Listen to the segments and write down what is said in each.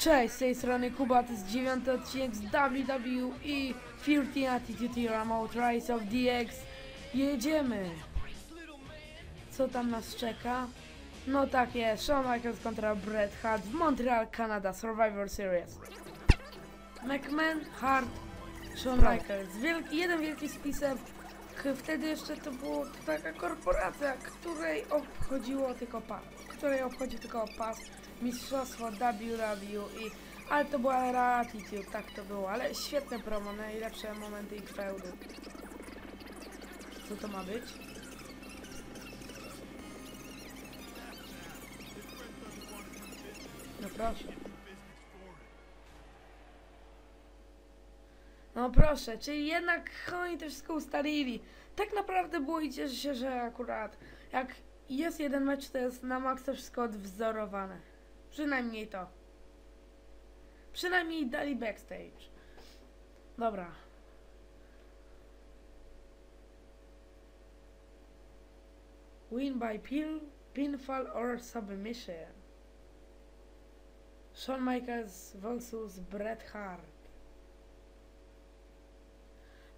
Cześć, z tej strony Kuba, to jest dziewiąty odcinek z WWE Filthy Attitude Era Mode Rise of DX. Jedziemy! Co tam nas czeka? No tak jest, Shawn Michaels kontra Bret Hart w Montreal, Canada Survivor Series. McMahon, Hart, Shawn Michaels. Wielki, jeden wielki spisek. K- Wtedy jeszcze to była taka korporacja, której obchodziło tylko pas. Której obchodzi tylko pas mistrzostwo WWE. Ale to była era attitude, tak to było. Ale świetne promo, najlepsze momenty ich feudy. Co to ma być? No proszę. No proszę, czyli jednak oni to wszystko ustalili. Tak naprawdę było i cieszę się, że akurat jak jest jeden mecz, to jest na maksa wszystko odwzorowane. Przynajmniej to. Przynajmniej dali backstage. Dobra. Win by pin, pinfall or submission. Shawn Michaels versus Bret Hart.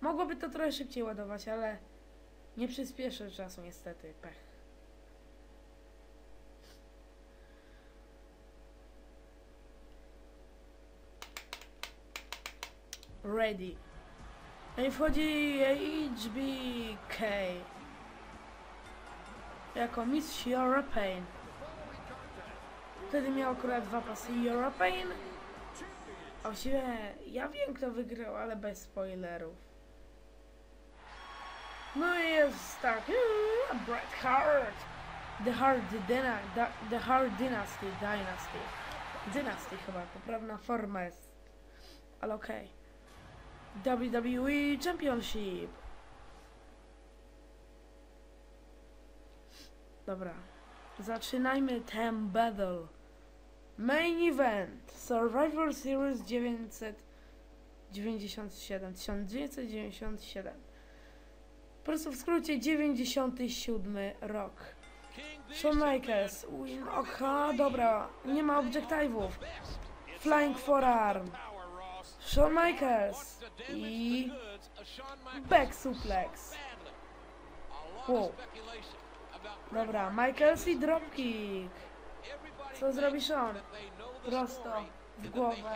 Mogłoby to trochę szybciej ładować, ale nie przyspieszę czasu niestety. Pech. Ready. No i wchodzi HBK jako Miss European. Wtedy miał akurat dwa pasy European. A właściwie ja wiem kto wygrał, ale bez spoilerów. No i jest tak. mm, Bret Hart. The Hart Dyna, The Hart Dynasty. Dynasty. Dynasty chyba. Poprawna forma jest. Ale okej. WWE Championship. Dobra. Zaczynajmy ten battle. Main event. Survivor Series 997. 1997. Po prostu w skrócie 97 rok. Shawn Michaels. Win. Oha, dobra. Nie ma objectivów. Flying forearm. Shawn Michaels i back suplex. Wow. Dobra, Michaels i dropkick. Co zrobi Shawn? Prosto w głowę.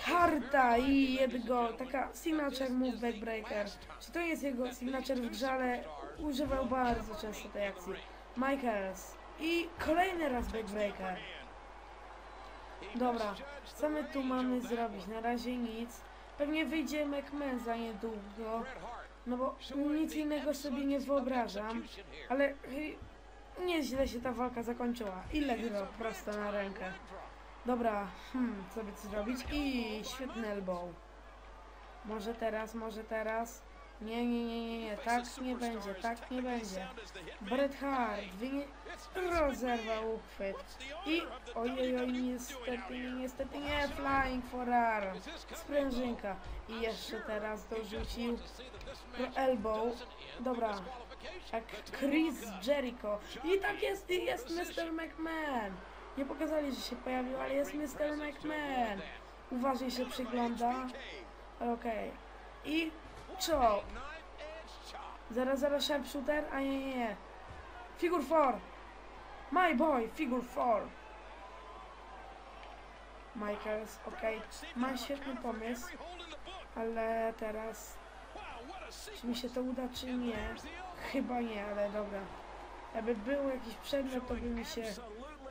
Harta i jego taka signature move backbreaker. Czy to jest jego signature w grze, ale używał bardzo często tej akcji. Michaels i kolejny raz backbreaker. Dobra, co my tu mamy zrobić? Na razie nic. Pewnie wyjdzie McMahon za niedługo. No bo nic innego sobie nie wyobrażam. Ale nieźle się ta walka zakończyła. Ile grał prosto na rękę. Dobra, hmm, co by zrobić? I świetny elbow. Może teraz, może teraz. Nie, nie, nie, nie, nie, tak nie będzie, tak nie będzie. Bret Hart wynie... rozerwał uchwyt. I ojej, oj, niestety, nie, niestety nie, flying forearm. Sprężynka. I jeszcze teraz dorzucił elbow. Dobra, jak Chris Jericho. I tak jest, jest Mr. McMahon. Nie pokazali, że się pojawił, ale jest Mr. McMahon. Uważnie się przygląda. Okej. I co? Zaraz, zaraz sharpshooter? A nie, nie, nie. Figure 4. My boy, figure 4. Michaels, okej. Ma świetny pomysł, ale teraz... Czy mi się to uda, czy nie? Chyba nie, ale dobra. Jakby był jakiś przedmiot, to by mi się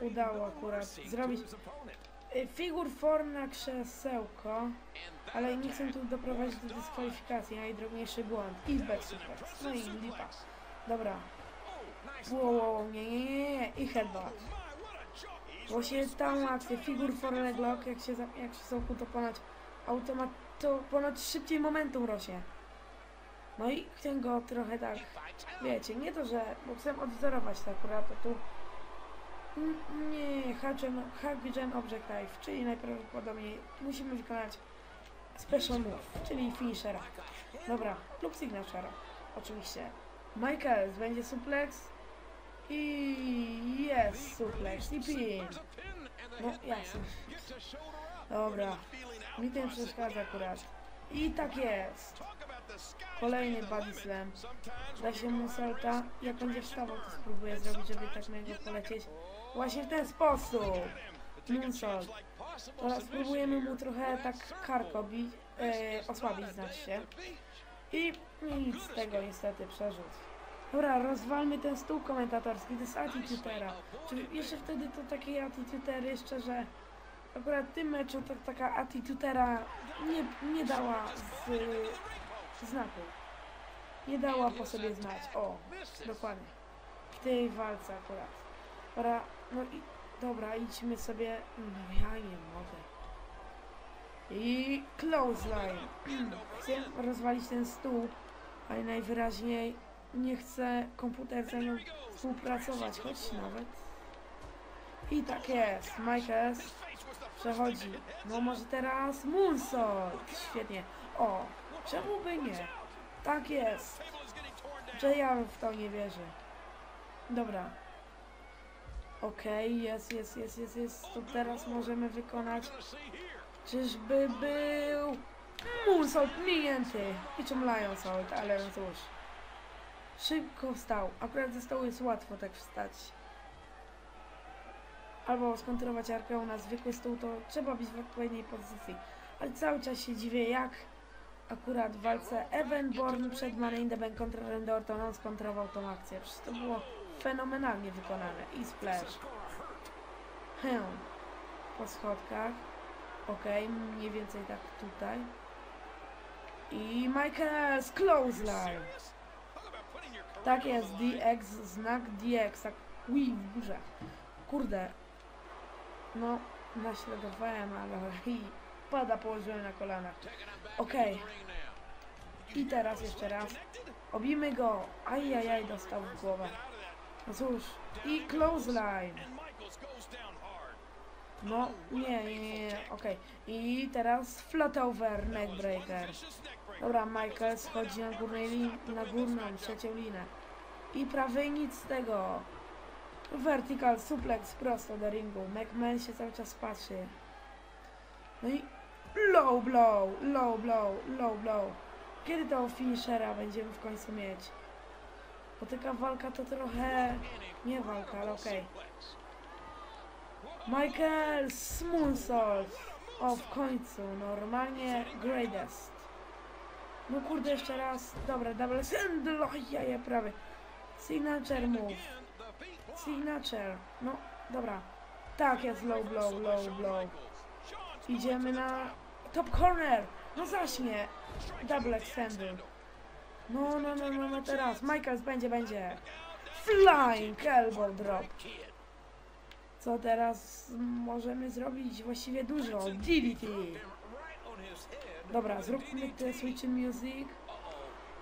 udało akurat zrobić. Y, Figur form na krzesełko, ale nie chcę tu doprowadzić do dyskwalifikacji, najdrobniejszy błąd. I back suplex. No i lipa. Dobra. Wow, wow, nie, nie, nie, nie. I headbutt. Właśnie tą akcję, figur for leg lock, jak się, jak się soku, to ponad automat, to ponad szybciej momentum rośnie. No i chcę go trochę tak, wiecie, nie to, że, bo chcę odwzorować to akurat, to tu Nie, Hagen, Hagen Objective, czyli najprawdopodobniej musimy wykonać Special Move, czyli finishera. Dobra, lub signature, oczywiście. Michaels będzie suplex i jest suplex i pin. No jasne. Dobra. Mi nie przeszkadza akurat. I tak jest. Kolejny body slam. Da się mu salta. Jak będzie wstawał, to spróbuję zrobić, żeby tak na niego polecieć. Właśnie w ten sposób. Moonsault. Teraz spróbujemy mu trochę tak karko bić, e, osłabić się. I nic z tego niestety przerzut. Dobra, rozwalmy ten stół komentatorski, to jest Attitudera. Czyli jeszcze wtedy to takie Attitudery, szczerze, akurat w tym meczu to taka Attitudera nie, nie dała z, znaku. Nie dała po sobie znać. O, dokładnie. W tej walce akurat. Dobra, no i dobra, idźmy sobie. No ja nie mogę. I clothesline. Chcę rozwalić ten stół, ale najwyraźniej nie chce komputer ze mną współpracować, choć nawet. I tak jest, Michaels przechodzi. No może teraz Moonsault. Świetnie. O, czemu by nie? Tak jest. Że ja w to nie wierzę. Dobra. Okej, jest, jest, jest, jest, jest. To teraz możemy wykonać. Czyżby był Moonsault minięty. I czym Lionsault, ale no cóż. Szybko wstał. Akurat ze stołu jest łatwo tak wstać. Albo skontrolować arkę na zwykły stół, to trzeba być w odpowiedniej pozycji. Ale cały czas się dziwię, jak akurat w walce Evan przed Money in the Bank kontra Randy Orton on skontrował tą akcję. Przecież to było fenomenalnie wykonane. I splash. Hem. Po schodkach. Okej, mniej więcej tak tutaj. I Michael's Clothesline. Tak jest, DX, znak DX, tak Wii w górze. Kurde. No, naśladowałem, ale i pada położyłem na kolanach. Okej. I teraz jeszcze raz. Obimy go. Ajajaj, dostał w głowę. No cóż. I clothesline. No, nie, nie, nie, nie. okej. I teraz floatover neckbreaker. Dobra, Michael schodzi na, górnej lin na górną, trzecią linę. I prawej nic z tego. Vertical suplex prosto do ringu. McMahon się cały czas patrzy. No i low blow, low blow, low blow. Kiedy tego finishera będziemy w końcu mieć? Bo taka walka to trochę... Nie walka, ale okej. Michael Moonsault. O, w końcu. Normalnie greatest. No kurde, jeszcze raz. Dobra, double sandal. O, jaja prawie. Signature move. Signature. No, dobra. Tak jest low blow, low blow. Idziemy na top corner. No zaśnie. Double extended. No, no, no, no, no teraz. Michaels będzie, będzie. Flying elbow drop. Co teraz możemy zrobić? Właściwie dużo. DDT. Dobra, zróbmy te switch music.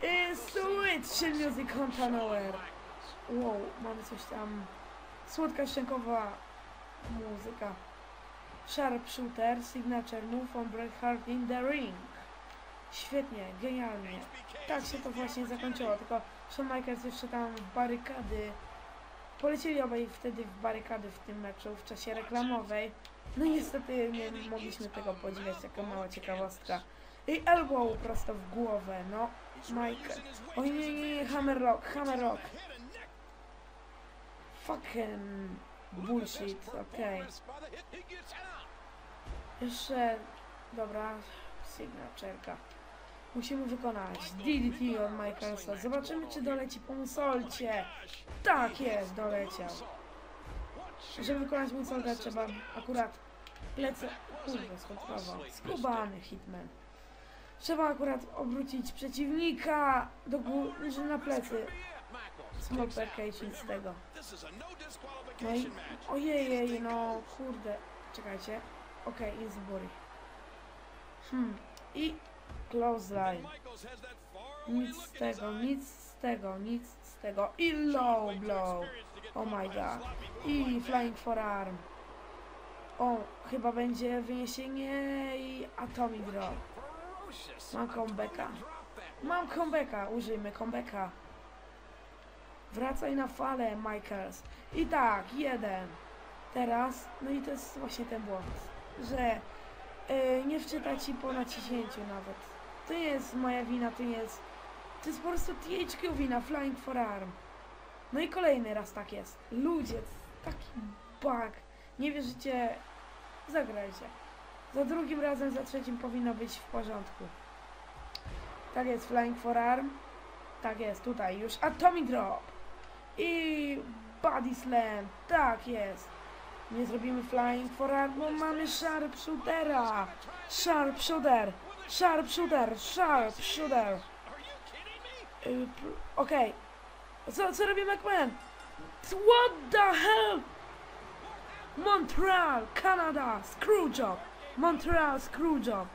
I switch in music on nowhere. Wow, mamy coś tam. Słodka szczękowa muzyka. Sharpshooter, signature move on Bret Hart in the ring. Świetnie, genialnie. Tak się to właśnie zakończyło, tylko Michaels jeszcze tam barykady. Polecieli obaj wtedy w barykady w tym meczu w czasie reklamowej. No niestety nie mogliśmy tego podziwiać, taka mała ciekawostka. I elbow prosto w głowę, no. Michael. Oj nie, nie, nie, Hammerlock, Hammerlock. Fucking bullshit, okej. Okay. Jeszcze, dobra, signatureka. Musimy wykonać DDT od Michaelsa. Zobaczymy, czy doleci po Musolcie. Tak jest, doleciał. Żeby wykonać Musolta trzeba akurat lecę... Kurde, skontrował. Skubany Hitman. Trzeba akurat obrócić przeciwnika do góry, że na plecy. Cage nic z tego. No i... Ojej, no kurde. Czekajcie. Okej, okay, Innsbury. Hmm. I clothesline. Nic z tego, nic z tego, nic z tego. I low blow. Oh my god. I flying forearm. O, chyba będzie wyniesienie i atomic drop. Mam comebacka. Mam comebacka, użyjmy comebacka. Wracaj na falę, Michaels. I tak, jeden. teraz, no i to jest właśnie ten błąd, że e, nie wczyta ci po naciśnięciu nawet. To nie jest moja wina, to nie jest, to jest po prostu THQ wina, Flying for Arm. No i kolejny raz tak jest. Ludzie, taki bug. Nie wierzycie, zagrajcie. Za drugim razem, za trzecim powinno być w porządku. Tak jest, Flying for Arm. Tak jest, tutaj już Atomic Drop. I Body Slam. Tak jest. Nie zrobimy Flying for Arm, bo mamy Sharpshootera. Sharpshooter. Sharpshooter. Sharpshooter. Y, pr- Okej. Co, co robi McMahon? What the hell? Montreal, Canada, Screwjob. Montreal, Screwjob.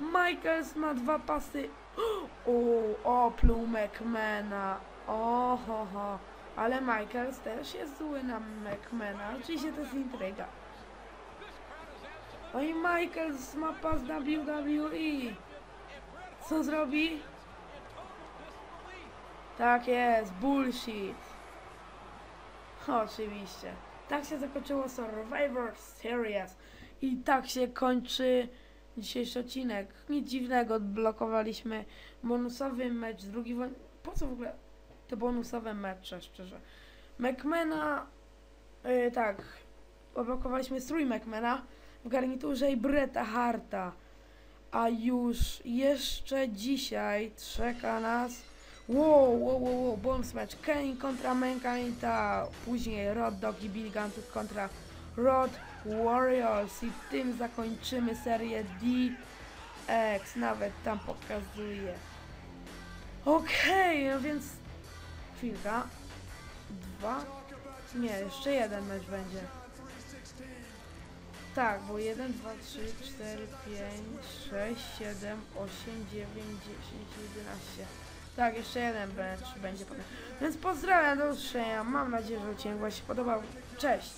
Michaels ma dwa pasy. O, opluł McMahona. Oho, ho. Ale Michaels też jest zły na McMahona. Oczywiście to jest intryga. No i Michaels ma pas WWE. Co zrobi? Tak jest, bullshit. Oczywiście. Tak się zakończyło Survivor Series. I tak się kończy dzisiejszy odcinek. Nic dziwnego, odblokowaliśmy bonusowy mecz, drugi. Po co w ogóle te bonusowe mecze, szczerze? McMahona, yy, tak, odblokowaliśmy strój McMahona garniturze i Bretta Harta. A już jeszcze dzisiaj czeka nas Wow, wow, wow, wow, bonus match Kane kontra Mankinda, później Rod Dog i Bill Gunn kontra Rod Warriors i tym zakończymy serię DX, nawet tam pokazuję. Okej, no więc chwilka, dwa, nie, jeszcze jeden mecz będzie. Tak, bo 1, 2, 3, 4, 5, 6, 7, 8, 9, 10, 11. Tak, jeszcze jeden mecz będzie potem. Więc pozdrawiam, do usłyszenia. Mam nadzieję, że odcinek Wam się podobał. Cześć!